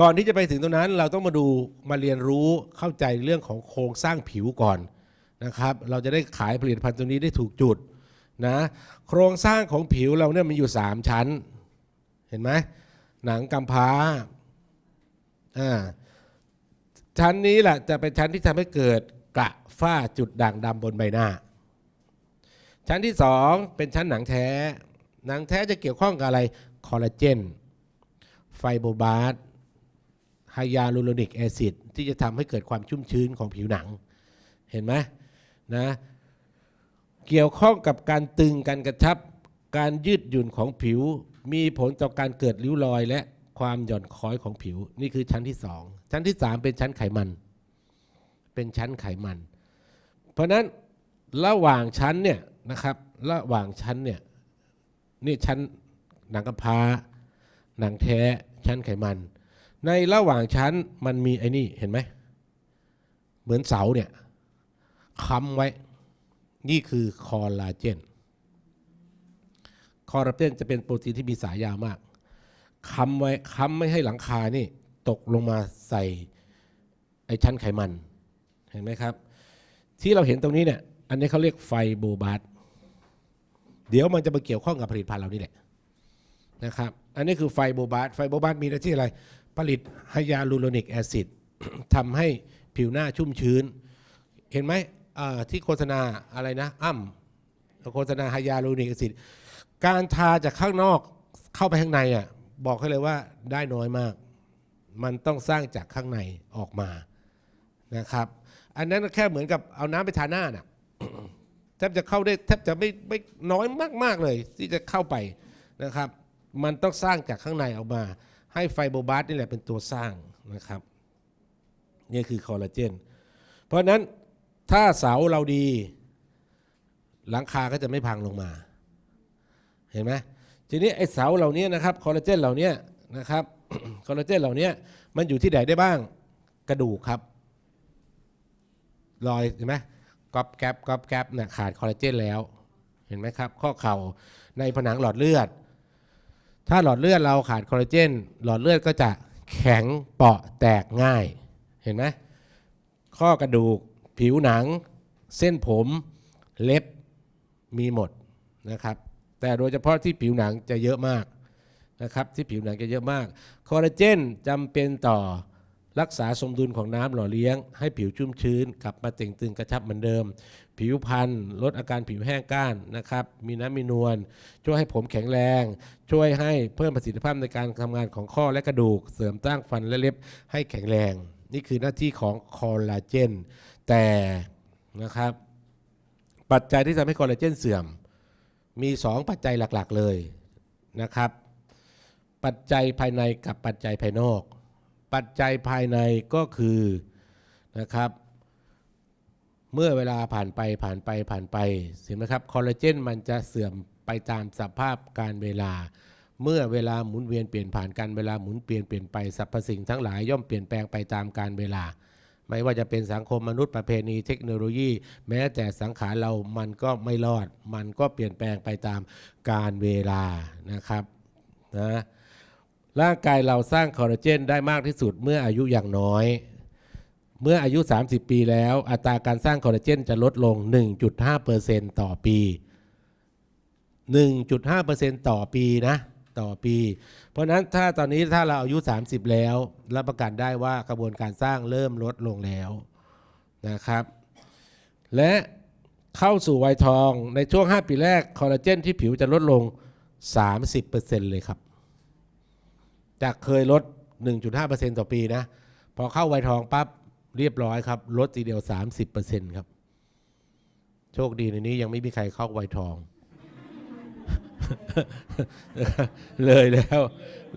ก่อนที่จะไปถึงตรงนั้นเราต้องมาดูมาเรียนรู้เข้าใจเรื่องของโครงสร้างผิวก่อนนะครับ เราจะได้ขายผลิตภัณฑ์ตัวนี้ได้ถูกจุดนะโครงสร้างของผิวเราเนี่ยมันอยู่ 3 ชั้น เห็นไหมหนังกำพร้าอ่าชั้นนี้แหละจะเป็นชั้นที่ทำให้เกิดกระฝ้าจุดด่างดำบนใบหน้า ชั้นที่สองเป็นชั้นหนังแท้ หนังแท้จะเกี่ยวข้องกับอะไรคอลลาเจนไฟโบบาส ไฮยาลูโรนิกแอซิดที่จะทำให้เกิดความชุ่มชื้นของผิวหนัง เห็นไหมนะเกี่ยวข้องกับการตึงการกระชับ การยืดหยุ่นของผิว มีผลต่อการเกิดริ้วรอย และความหย่อนคล้อยของผิว นี่คือชั้นที่สองชั้นที่สามเป็นชั้นไขมัน เป็นชั้นไขมัน เพราะฉะนั้นระหว่างชั้นเนี่ยนะครับระหว่างชั้นเนี่ยนี่ชั้นหนังกระพร้าหนังแท้ชั้นไขมัน ในระหว่างชั้นมันมีไอ้นี่เห็นไหม เหมือนเสาเนี่ยค้ำไว้ นี่คือคอลลาเจน คอลลาเจนจะเป็นโปรตีนที่มีสายยาวมากค้ำไว้ค้ำไม่ให้หลังคานี่ตกลงมาใส่ไอ้ชั้นไขมัน เห็นไหมครับ ที่เราเห็นตรงนี้เนี่ย อันนี้เขาเรียกไฟโบบาสเดี๋ยวมันจะมาเกี่ยวข้องกับผลิตภัณฑ์เรานี่แหละนะครับ อันนี้คือไฟโบบาสไฟโบบาสมีหน้าที่อะไร ผลิตไฮยาลูโรนิกแอซิดทำให้ผิวหน้าชุ่มชื้น เห็นไหมที่โฆษณาอะไรนะ อ้ำโฆษณาไฮยาลูโรนิกแอซิดการทาจากข้างนอกเข้าไปข้างในอะบอกให้เลยว่าได้น้อยมาก มันต้องสร้างจากข้างในออกมานะครับ อันนั้นแค่เหมือนกับเอาน้ำไปทาหน้าน่ะแทบจะเข้าได้แทบจะไม่ไม่น้อยมากๆเลย ที่จะเข้าไปนะครับ มันต้องสร้างจากข้างในออกมา ให้ไฟโบบาสนี่แหละเป็นตัวสร้างนะครับนี่คือคอลลาเจน เพราะนั้นถ้าเสาเราดี หลังคาก็จะไม่พังลงมา เห็นไหมทีนี้ไอ้เสาเหล่านี้นะครับคอลลาเจนเหล่านี้นะครับคอลลาเจนเหล่านี้มันอยู่ที่ไหนได้บ้างกระดูกครับรอยเห็นไหมกรอบแกรบกรอบแกรบเนี่ยขาดคอลลาเจนแล้ว เห็นไหมครับ ข้อเข่าในผนังหลอดเลือด ถ้าหลอดเลือดเราขาดคอลลาเจนหลอดเลือดก็จะแข็งเปราะแตกง่าย เห็นไหมข้อกระดูก ผิวหนัง เส้นผมเล็บมีหมดนะครับ แต่โดยเฉพาะที่ผิวหนังจะเยอะมากนะครับที่ผิวหนังจะเยอะมากคอลลาเจนจำเป็นต่อรักษาสมดุลของน้ำหล่อเลี้ยง ให้ผิวชุ่มชื้นกลับมาเต่งตึงกระชับเหมือนเดิม ผิวพรรณลดอาการผิวแห้งก้านนะครับ มีน้ำมีนวลช่วยให้ผมแข็งแรง ช่วยให้เพิ่มประสิทธิภาพในการทำงานของข้อและกระดูก เสริมตั้งฟันและเล็บให้แข็งแรง นี่คือหน้าที่ของคอลลาเจน แต่นะครับ ปัจจัยที่ทำให้คอลลาเจนเสื่อม มี 2 ปัจจัยหลักๆเลยนะครับ ปัจจัยภายในกับปัจจัยภายนอก ปัจจัยภายในก็คือนะครับ เมื่อเวลาผ่านไปผ่านไปผ่านไปเห็นไหมครับคอลลาเจนมันจะเสื่อมไปตามสภาพการเวลา เมื่อเวลาหมุนเวียนเปลี่ยนผ่านกันเวลาหมุนเปลี่ยนเปลี่ยนไปสรรพสิ่งทั้งหลายย่อมเปลี่ยนแปลงไปตามการเวลา ไม่ว่าจะเป็นสังคมมนุษย์ประเพณีเทคโนโลยี แม้แต่สังขารเรามันก็ไม่รอด มันก็เปลี่ยนแปลงไปตามการเวลานะครับนะร่างกายเราสร้างคอลลาเจนได้มากที่สุดเมื่ออายุอย่างน้อย เมื่ออายุ 30 ปีแล้ว อัตราการสร้างคอลลาเจนจะลดลง 1.5%ต่อปี 1.5%ต่อปีนะต่อปี เพราะนั้นถ้าตอนนี้ถ้าเราอายุ 30 แล้วรับประกันได้ว่ากระบวนการสร้างเริ่มลดลงแล้วนะครับ และเข้าสู่วัยทองในช่วง 5 ปีแรกคอลลาเจนที่ผิวจะลดลง 30%เลยครับ จากเคยลด 1.5%ต่อปีนะ พอเข้าวัยทองปั๊บ เรียบร้อยครับลดทีเดียว 30%ครับ โชคดีในนี้ยังไม่มีใครเข้าไวทอง เลยแล้ว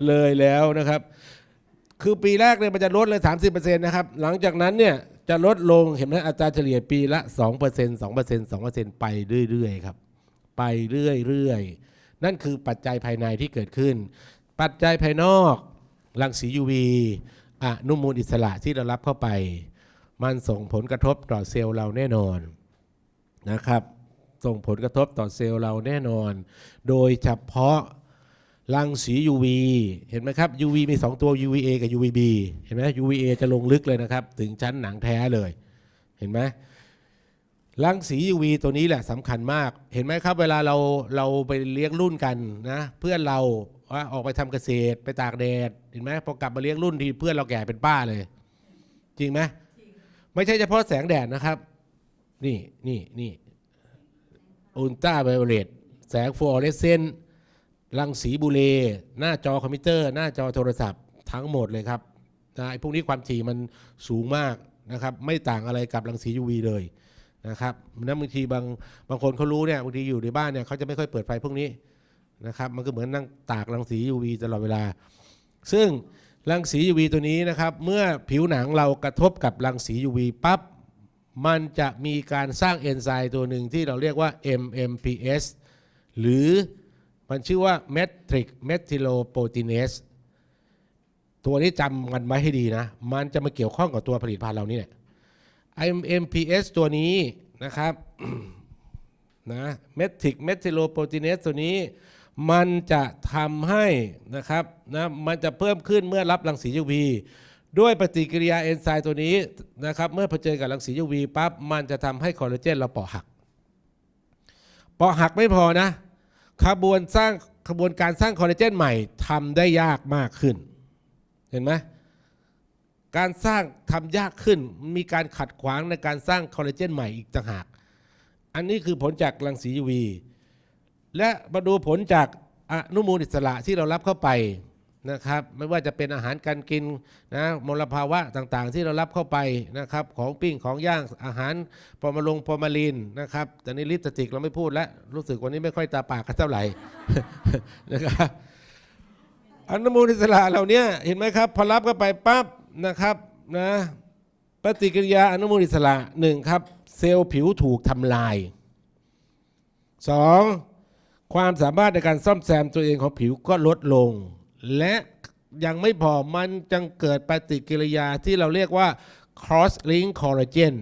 เลยแล้วนะครับ คือปีแรกเนี่ยมันจะลดเลย 30%นะครับ หลังจากนั้นเนี่ยจะลดลงเห็นไหมอัตราเฉลี่ยปีละ 2% 2% 2%ไปเรื่อยๆครับ ไปเรื่อยๆ นั่นคือปัจจัยภายในที่เกิดขึ้น ปัจจัยภายนอกรังสี UV อนุมูลอิสระที่เรารับเข้าไป มันส่งผลกระทบต่อเซลล์เราแน่นอนนะครับ ส่งผลกระทบต่อเซลล์เราแน่นอน โดยเฉพาะรังสี UV เห็นไหมครับ UV มี 2 ตัว UVA กับ UVB เห็นไหม UVA จะลงลึกเลยนะครับ ถึงชั้นหนังแท้เลย เห็นไหมรังสี UV ตัวนี้แหละสำคัญมาก เห็นไหมครับ เวลาเราเราไปเลี้ยงรุ่นกันนะ เพื่อนเรา ว่าออกไปทำเกษตรไปตากแดดเห็นไหมพอกลับมาเลี้ยงรุ่นทีเพื่อนเราแก่เป็นป้าเลย จริงไหมไม่ใช่เฉพาะแสงแดดนะครับ นี่นี่นี่อุลตราไวโอเลตแสงฟลูออเรสเซนต์รังสีบูเลหน้าจอคอมพิวเตอร์ หน้าจอโทรศัพท์ทั้งหมดเลยครับนะไอ้พวกนี้ความถี่มันสูงมากนะครับ ไม่ต่างอะไรกับรังสี UV เลยนะครับนั้นบางทีบางบางคนเขารู้เนี่ยบางทีอยู่ในบ้านเนี่ยเขาจะไม่ค่อยเปิดไฟพวกนี้ นะครับมันก็เหมือนนั่งตากรังสี UV ตลอดเวลา ซึ่งรังสี UV ตัวนี้นะครับ เมื่อผิวหนังเรากระทบกับรังสี UV ปั๊บมันจะมีการสร้างเอนไซม์ตัวหนึ่งที่เราเรียกว่า MMPS หรือมันชื่อว่า Matrix Metalloproteinase ตัวนี้จำกันไว้ให้ดีนะ มันจะมาเกี่ยวข้องกับตัวผลิตภัณฑ์เรานี่แหละ MMPS ตัวนี้นะครับนะ Matrix Metalloproteinase ตัวนี้ มันจะทำให้นะครับนะมันจะเพิ่มขึ้นเมื่อรับรังสี UV ด้วยปฏิกิริยาเอนไซม์ตัวนี้นะครับเมื่อเผชิญกับรังสี UV ปั๊บมันจะทำให้คอลลาเจนเราเปราะหักเปราะหักไม่พอนะขบวนสร้างขบวนการสร้างคอลลาเจนใหม่ทำได้ยากมากขึ้น เห็นไหมการสร้างทำยากขึ้นมีการขัดขวางในการสร้างคอลลาเจนใหม่อีกต่างหาก อันนี้คือผลจากรังสี UV และมาดูผลจากอนุมูลอิสระที่เรารับเข้าไปนะครับไม่ว่าจะเป็นอาหารการกินนะมลภาวะต่างๆ ที่เรารับเข้าไปนะครับของปิ้งของย่างอาหารฟอมาลงฟอมาลีนนะครับแต่ในลิปสติกเราไม่พูดแล้วรู้สึกวันนี้ไม่ค่อยตาปากกันเท่าไหร่นะครับอนุมูลอิสระเหล่านี้เห็นไหมครับพอรับเข้าไปปั๊บนะครับนะปฏิกิริยาอนุมูลอิสระหนึ่งครับ เซลล์ผิวถูกทำลายสอง ความสามารถในการซ่อมแซมตัวเองของผิวก็ลดลง และยังไม่พอมันจังเกิดปฏิกิริยาที่เราเรียกว่า cross link collagen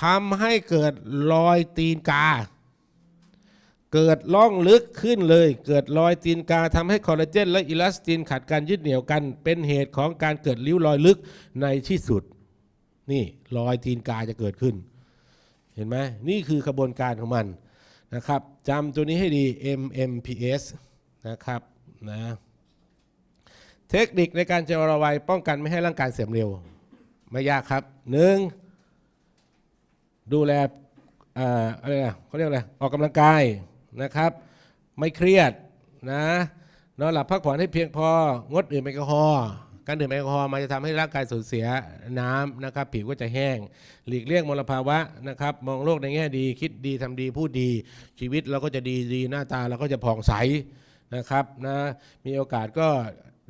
ทำให้เกิดรอยตีนกา เกิดล่องลึกขึ้นเลย เกิดรอยตีนกาทำให้คอลลาเจนและอิลาสตินขาดการยึดเหนี่ยวกัน เป็นเหตุของการเกิดริ้วรอยลึกในที่สุด นี่รอยตีนกาจะเกิดขึ้น เห็นไหมนี่คือขบวนการของมันนะครับ จำตัวนี้ให้ดี MMPS นะครับนะเทคนิคในการชะลอวัยป้องกันไม่ให้ร่างกายเสื่อมเร็ว ไม่ยากครับหนึ่งดูแลเอ่ออะไรนะเขาเรียกอะไรออกกำลังกายนะครับ ไม่เครียดนะนอนหลับพักผ่อนให้เพียงพองดดื่มแอลกอฮอล์ การดื่มแอลกอฮอล์มันจะทำให้ร่างกายสูญเสียน้ำนะครับ ผิวก็จะแห้ง หลีกเลี่ยงมลภาวะนะครับ มองโลกในแง่ดี คิดดีทำดีพูดดี ชีวิตเราก็จะดีดีหน้าตาเราก็จะผ่องใสนะครับนะมีโอกาสก็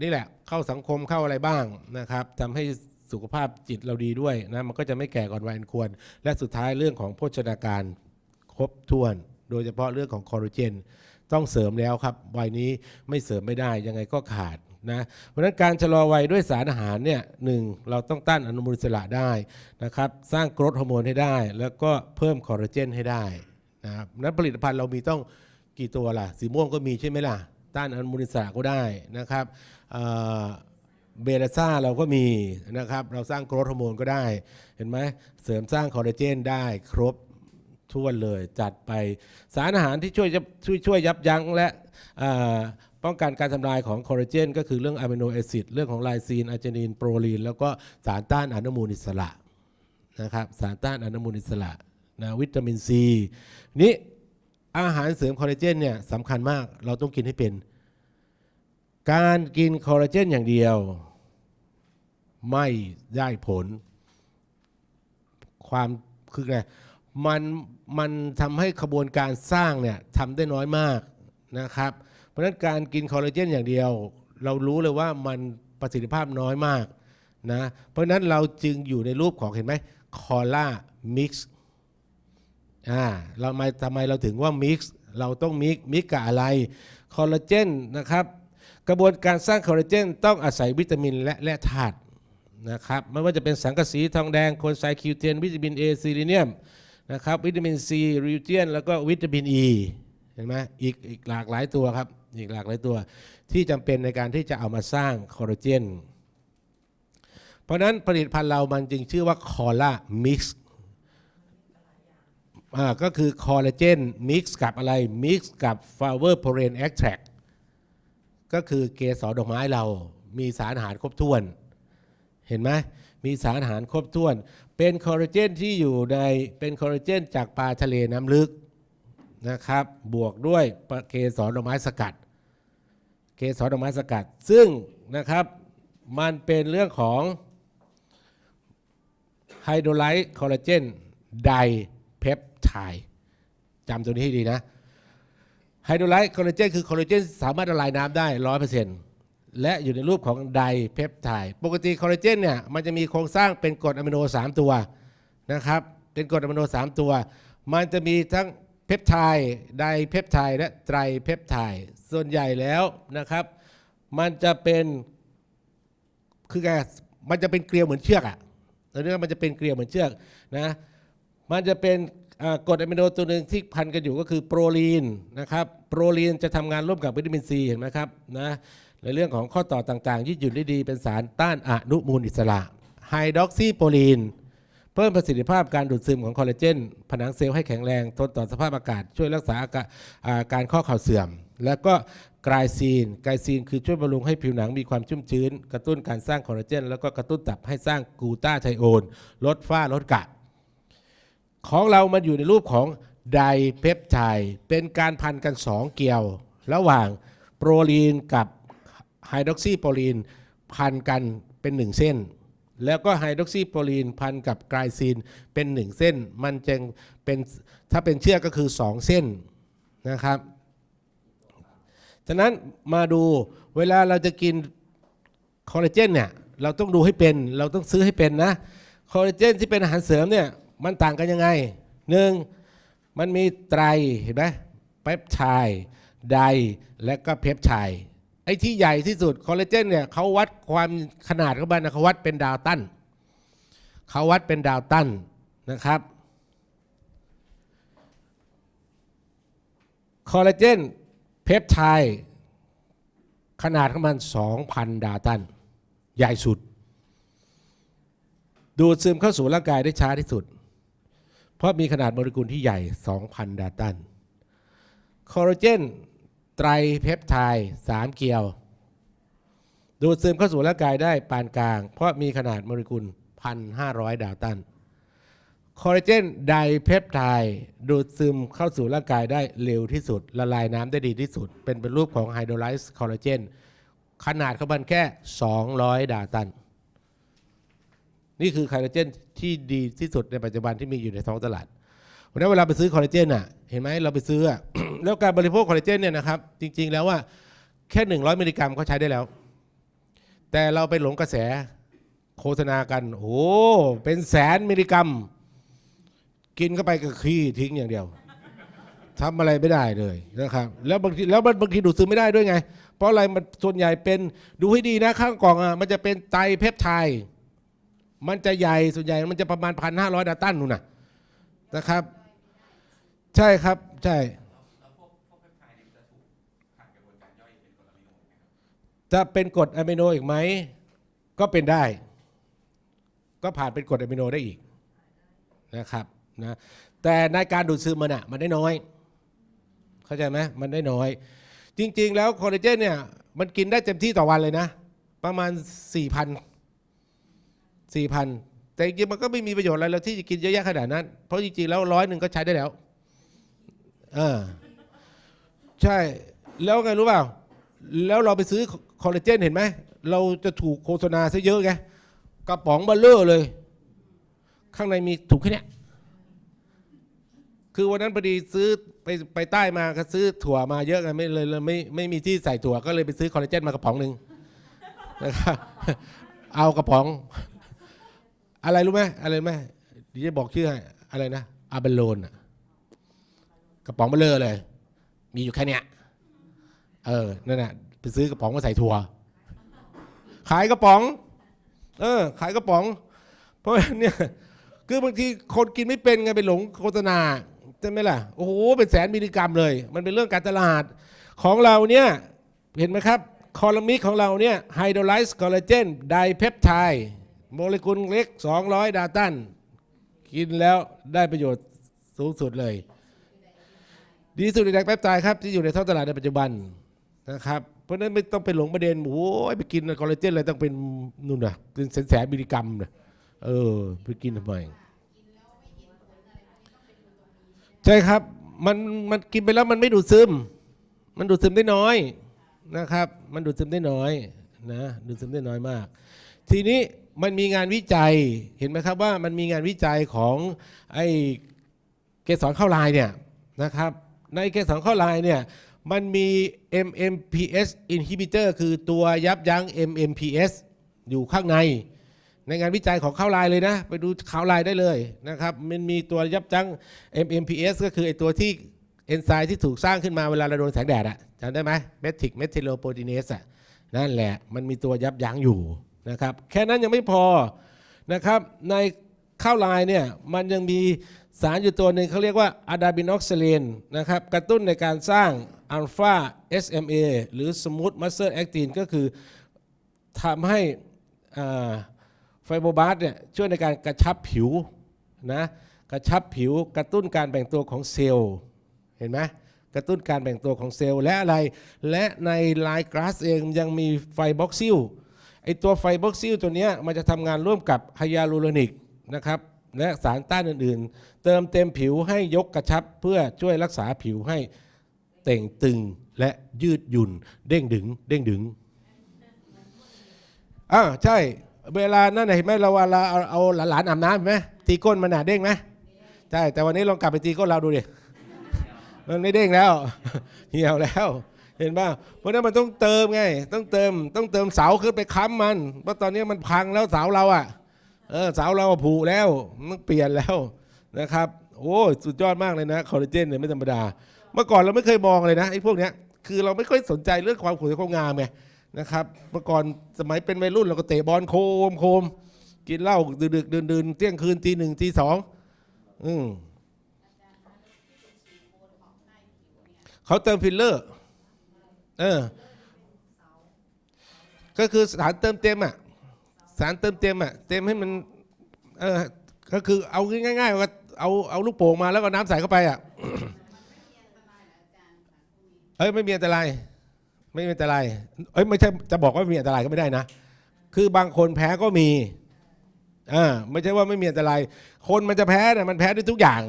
นี่แหละเข้าสังคมเข้าอะไรบ้างนะครับทำให้สุขภาพจิตเราดีด้วยนะมันก็จะไม่แก่ก่อนวัยอันควร และสุดท้ายเรื่องของโภชนาการครบถ้วน โดยเฉพาะเรื่องของคอลลาเจน ต้องเสริมแล้วครับวัยนี้ไม่เสริมไม่ได้ยังไงก็ขาด นะเพราะฉะนั้นการชะลอวัยด้วยสารอาหารเนี่ยหนึ่งเราต้องต้านอนุมูลอิสระได้นะครับสร้างกรดฮอร์โมนให้ได้ แล้วก็เพิ่มคอลลาเจนให้ได้นะครับนั้นผลิตภัณฑ์เรามีต้องกี่ตัวล่ะสีม่วงก็มีใช่ไหมล่ะ ต้านอนุมูลอิสระก็ได้นะครับเบตาซ่าเราก็มีนะครับเราสร้างโกรทฮอร์โมนก็ได้เห็นไหมเสริมสร้างคอลลาเจนได้ครบทั่วเลยจัดไป สารอาหารที่ช่วยช่วยช่วยยับยั้งและ ป้องกันการทำลายของคอลลาเจนก็คือเรื่องอะมิโนแอซิดเรื่องของไลซีนอะเจนีนโปรลีน แล้วก็สารต้านอนุมูลอิสระนะครับสารต้านอนุมูลอิสระนะวิตามินซีนี้อาหารเสริมคอลลาเจนเนี่ยสำคัญมากเราต้องกินให้เป็น การกินคอลลาเจนอย่างเดียว ไม่ได้ผล ความคือไงมันมันทำให้ขบวนการสร้างเนี่ยทำได้น้อยมากนะครับเราะฉะนั้นการกินคอลลาเจนอย่างเดียว เรารู้เลยว่ามันประสิทธิภาพน้อยมากนะเพราะฉะนั้นเราจึงอยู่ในรูปของเห็นไหมคอล่ามิกซ์อ่าเรามทำไมเราถึงว่ามิกซ์เราต้องมิกมิกกับอะไรคอลลาเจนนะครับกระบวนการสร้างคอลลาเจนต้องอาศัยวิตามินและและธาตุนะครับไม่ว่าจะเป็นสังกะสีทองแดงโคนไซคิวเทนวิตามินเอซีลิเนียมนะครับวิตามินซีริวเจียนแล้วก็วิตามินอ e, ี ห็นไหมอีกอีกหลากหลายตัวครับ อีกหลากหลายตัว ที่จำเป็นในการที่จะเอามาสร้างคอลลาเจน เพราะนั้นผลิตภัณฑ์เรามันจึงชื่อว่าคอลลามิกซ์อ่าก็คือคอลลาเจนมิกซ์กับอะไรมิกซ์กับฟาเวอร์โพเรนแอคแทรก็คือเกสรดอกไม้เรา มีสารอาหารครบถ้วน เห็นไหมมีสารอาหารครบถ้วน เป็นคอลลาเจนที่อยู่ในเป็นคอลลาเจนจากปลาทะเลน้ำลึก นะครับ บวกด้วยเกสรดอกไม้สกัด เกสรดอกไม้สกัด ซึ่งนะครับมันเป็นเรื่องของไฮโดรไลท์คอลลาเจนไดเพปไทด์จำตัวนี้ให้ดีนะไฮโดรไลท์คอลลาเจนคือคอลลาเจนสามารถละลายน้ำได้ร้อยเปอร์เซ็นต์และอยู่ในรูปของไดเพปไทด์ปกติคอลลาเจนเนี่ยมันจะมีโครงสร้างเป็นกรดอะมิโน 3 ตัวนะครับ เป็นกรดอะมิโน 3 ตัว มันจะมีทั้ง เพปไทด์ไดเพปไทด์และไตรเพปไทด์ส่วนใหญ่แล้วนะครับ มันจะเป็นคือไงมันจะเป็นเกลียวเหมือนเชือกอะตอนนี้มันจะเป็นเกลียวเหมือนเชือกนะมันจะเป็นกรดอะมิโนตัวหนึ่งที่พันกันอยู่ก็คือโปรลีนนะครับโปรลีนจะทำงานร่วมกับวิตามินซีเห็นไหมครับนะในเรื่องของข้อต่อต่างๆ ยืดหยุ่นได้ดีเป็นสารต้านอนุมูลอิสระไฮดรอกซีโปรลีน เพิ่มประสิทธิภาพการดูดซึมของคอลลาเจน ผนังเซลล์ให้แข็งแรงทนต่อสภาพอากาศ ช่วยรักษาอาการข้อเข่าเสื่อม แล้วก็ไกลซีนไกลซีนคือช่วยบำรุงให้ผิวหนังมีความชุ่มชื้น กระตุ้นการสร้างคอลลาเจน แล้วก็กระตุ้นตับให้สร้างกลูตาไทโอนลดฝ้าลดกระของเรามันอยู่ในรูปของไดเพปไทด์เป็นการพันกัน 2 เกลียว ระหว่างโปรลีนกับไฮดรอกซีโปรลีนพันกันเป็น 1 เส้น แล้วก็ไฮดรอกซีโปรลีนพันกับไกลซีนเป็น 1 เส้น มันจึงเป็นถ้าเป็นเชือกก็คือ 2 เส้นนะครับ ฉะนั้นมาดูเวลาเราจะกินคอลลาเจนเนี่ยเราต้องดูให้เป็นเราต้องซื้อให้เป็นนะคอลลาเจนที่เป็นอาหารเสริมเนี่ยมันต่างกันยังไงหนึ่งมันมีไตรเห็นไหมเปปไทด์ไดและก็เพปไทด์ อ้ที่ใหญ่ที่สุดคอลลาเจนเนี่ยเขาวัดความขนาดเของมันนะเขาวัดเป็นดาวตันเขาวัดเป็นดาวตันนะครับคอลลาเจนเพปไทด์ขนาดของมัน 2,000 ดาตัน ใหญ่สุด ดูดซึมเข้าสู่ร่างกายได้ช้าที่สุด เพราะมีขนาดโมเลกุลที่ใหญ่ 2,000 ดาตัน คอลลาเจน ไตรเพปไทด์3เกลียว ดูดซึมเข้าสู่ร่างกายได้ปานกลาง เพราะมีขนาดโมเลกุล 1,500 ดาตันคอลลาเจนไดเพปไทด์ดูดซึมเข้าสู่ร่างกายได้เร็วที่สุด ละลายน้ำได้ดีที่สุด เป็นเป็นรูปของไฮโดรไลซ์คอลลาเจนขนาดเของมันแค่ 200 ดาตัน นี่คือคอลลาเจนที่ดีที่สุดในปัจจุบันที่มีอยู่ในท้องตลาดวันนั้นเวลาไปซื้อคอลลาเจนอะ เห็นไหมเราไปซื้อ แล้วการบริโภคคอลลาเจนเนี่ยนะครับ จริง ๆ แล้วว่าแค่ 100 มิลลิกรัมก็ใช้ได้แล้ว แต่เราไปหลงกระแสโฆษณากัน โอ้เป็นแสนมิลลิกรัม กินเข้าไปก็ขี้ทิ้งอย่างเดียวทำอะไรไม่ได้เลยนะครับ แล้วบางทีแล้วบางทีดูดซึมไม่ได้ด้วยไง เพราะอะไรมันส่วนใหญ่เป็นดูให้ดีนะข้างกล่องอะมันจะเป็นไตเพปไทด์มันจะใหญ่ส่วนใหญ่มันจะประมาณพันห้าร้อยดาตันนู่นนะนะครับ ใช่ครับใช่จะเป็นกรดอะมิโนอีกไหม ก็เป็นได้ ก็ผ่านเป็นกรดอะมิโนได้อีกนะครับนะแต่ในการดูดซึมมันอะมันได้น้อย เข้าใจไหมมันได้น้อย จริง ๆ แล้วคอลลาเจนเนี่ยมันกินได้เต็มที่ต่อวันเลยนะ ประมาณ 4,000 4,000 แต่จริงๆมันก็ไม่มีประโยชน์อะไรแล้วที่จะกินเยอะแยะขนาดนั้น เพราะจริงๆแล้วร้อยหนึ่งก็ใช้ได้แล้วเออใช่ แล้วไงรู้เปล่า แล้วเราไปซื้อคอลลาเจนเห็นไหม เราจะถูกโฆษณาซะเยอะไง กระป๋องเบลเลอร์เลย ข้างในมีถุงแค่เนี้ยคือวันนั้นพอดีซื้อไปไปใต้มาก็ซื้อถั่วมาเยอะไงไม่เลยเลยไม่ไม่มีที่ใส่ถั่วก็เลยไปซื้อคอลลาเจนมากระป๋องหนึ่งนะครับเอากระป๋อง อะไรรู้ไหมอะไรไหมเดียวจะบอกชื่อให้อะไรนะอาเบโลนอะ กระป๋องเบลเลอร์เลย มีอยู่แค่เนี้ยเออนั่นน่ะไปซื้อกระป๋องมาใส่ถั่ว ขายกระป๋อง เออ ขายกระป๋อง เพราะเนี่ยคือบางทีคนกินไม่เป็นไงไปหลงโฆษณาใช่ไหมล่ะโอ้โหเป็นแสนมิลลิกรัมเลย มันเป็นเรื่องการตลาดของเราเนี่ยเห็นไหมครับคอลัมนิกของเราเนี่ยไฮโดรไลซ์คอลลาเจนไดเพปไทด์โมเลกุลเล็ก 200 ดาตัน กินแล้วได้ประโยชน์สูงสุดเลย ดีที่สุดในไดเพปไทด์ครับที่อยู่ในท้องตลาดในปัจจุบันนะครับเพราะนั้นไม่ต้องไปหลงประเด็นโอ้ยไปกินคอลลาเจนอะไรต้องเป็นนู่นน่ะเป็นแสนแสนมิลลิกรัมนะเออไปกินทำไมใช่ครับมันมันกินไปแล้วมันไม่ดูดซึม มันดูดซึมได้น้อยนะครับ มันดูดซึมได้น้อยนะดูดซึมได้น้อยมาก ทีนี้มันมีงานวิจัยเห็นไหมครับว่ามันมีงานวิจัยของไอ้เกสรข้าลายเนี่ยนะครับ ในเกสรข้าลายเนี่ยมันมี MMPS inhibitor คือตัวยับยั้ง MMPS อยู่ข้างใน ในงานวิจัยของข้าวลายเลยนะ ไปดูข้าวลายได้เลยนะครับ มันมีตัวยับยั้ง MMPS ก็คือไอตัวที่เอนไซม์ที่ถูกสร้างขึ้นมาเวลาเราโดนแสงแดดอะจำได้ไหมเมทิกเมทิโลโปรตีเนสอะนั่นแหละ มันมีตัวยับยั้งอยู่นะครับ แค่นั้นยังไม่พอนะครับในข้าวลายเนี่ยมันยังมี สารอยู่ตัวหนึ่งเขาเรียกว่าอะดาบินอกซเลนนะครับกระตุ้นในการสร้างอัลฟา SMA หรือสมูทมัสเซอร์แอคตินก็คือทำให้ไฟโบบาสเนี่ยช่วยในการกระชับผิวนะกระชับผิวกระตุ้นการแบ่งตัวของเซลล์เห็นไหมกระตุ้นการแบ่งตัวของเซลล์และอะไร และในไลน์กราสเองยังมีไฟบ็อกซิลไอตัวไฟบ็อกซิลตัวเนี้ยมันจะทำงานร่วมกับไฮยาลูโรนิกนะครับ และสารต้านอื่นๆ เติมเต็มผิวให้ยกกระชับเพื่อช่วยรักษาผิวให้เต่งตึงและยืดหยุ่น เด้งดึง เด้งดึงอ่าใช่ เวลานั่นเห็นไหมเราเวลาเอาหลานอาบน้ำเห็นไหมตีก้นมันหนาเด้งไหมใช่แต่วันนี้ลองกลับไปตีก้นเราดูดิมันไม่เด้งแล้วเหี่ยวแล้วเห็นป่ะเพราะฉะนั้นมันต้องเติมไง ต้องเติม ต้องเติมเสาขึ้นไปค้ำมัน เพราะตอนนี้มันพังแล้วเสาเราอะ เออสาวเราผุแล้วมันเปลี่ยนแล้วนะครับ โอ้สุดยอดมากเลยนะคอลลาเจนเนี่ยไม่ธรรมดา เมื่อก่อนเราไม่เคยมองเลยนะไอ้พวกเนี้ยคือเราไม่ค่อยสนใจเรื่องความสวยความงามไงนะครับ เมื่อก่อนสมัยเป็นวัยรุ่นเราก็เตะบอลโคมโคมกินเหล้าดึกๆดื่นๆเที่ยงคืนตีหนึ่งตีสองอืมเขาเติมฟิลเลอร์เออก็คือสารเติมเต็มอะ สารเติมเต็มอะเต็มให้มันเออก็คือเอาง่ายๆว่าเอาเอาลูกโป่งมาแล้วก็น้ำใส่เข้าไปอะเอ้ยไม่มีอันตรายไม่มีอันตรายเอ้ยไม่ใช่จะบอกว่าไม่มีอันตรายก็ไม่ได้นะ คือบางคนแพ้ก็มีอ่าไม่ใช่ว่าไม่มีอันตราย คนมันจะแพ้เนี่ยมันแพ้ด้วยทุกอย่าง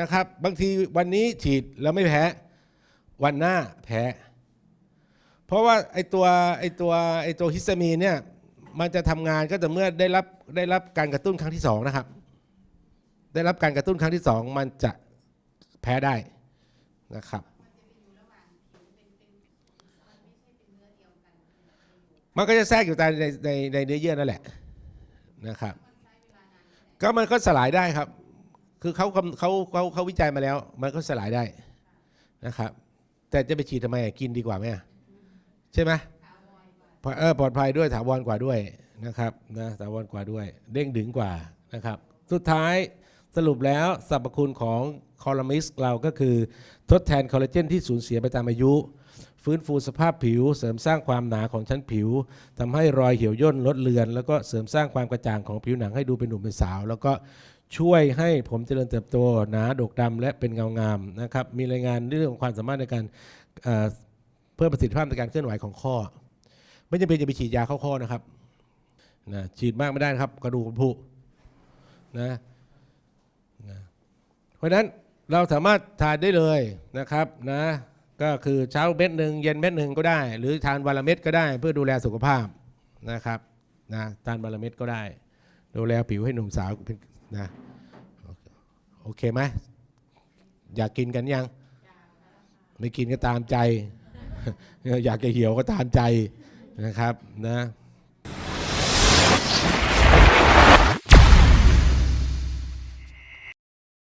นะครับ บางทีวันนี้ฉีดแล้วไม่แพ้วันหน้าแพ้ เพราะว่าไอตัวไอตัวไอตัวฮิสตามีนเนี่ย มันจะทำงานก็แต่เมื่อได้รับได้รับการกระตุ้นครั้งที่สองนะครับ ได้รับการกระตุ้นครั้งที่สองมันจะแพ้ได้นะครับ มันก็จะแทรกอยู่ในในในในเนื้อเยื่อนั่นแหละนะครับ ก็มันก็สลายได้ครับ คือเขาเขาเขาเขาวิจัยมาแล้ว มันก็สลายได้นะครับ แต่จะไปฉีดทำไมกินดีกว่าไหมใช่ไหม เออปลอดภัยด้วยถาวรกว่าด้วยนะครับนะถาวรกว่าด้วย เด้งดึงกว่านะครับ สุดท้ายสรุปแล้วสรรพคุณของคอลลามิสเราก็คือทดแทนคอลลาเจนที่สูญเสียไปตามอายุ ฟื้นฟูสภาพผิว เสริมสร้างความหนาของชั้นผิวทำให้รอยเหี่ยวย่นลดเลือน แล้วก็เสริมสร้างความกระจ่างของผิวหนังให้ดูเป็นหนุ่มเป็นสาว แล้วก็ช่วยให้ผมเจริญเติบโตหนาดกดำและเป็นเงางามนะครับมีรายงานเรื่องของความสามารถในการเอ่อเพิ่มประสิทธิภาพในการเคลื่อนไหวของข้อ ไม่จำเป็นจะไปฉีดยาเข้าข้อนะครับนะฉีดมากไม่ได้นะครับกระดูกผุนะนะเพราะฉะนั้นเราสามารถทานได้เลยนะครับนะก็คือเช้าเม็ดหนึ่งเย็นเม็ดหนึ่งก็ได้ หรือทานวันละเม็ดก็ได้ เพื่อดูแลสุขภาพนะครับนะทานวันละเม็ดก็ได้ ดูแลผิวให้หนุ่มสาวนะโอเคไหมอยากกินกันยัง ไม่กินก็ตามใจ อยากจะเหี่ยวก็ตามใจ นะครับนะ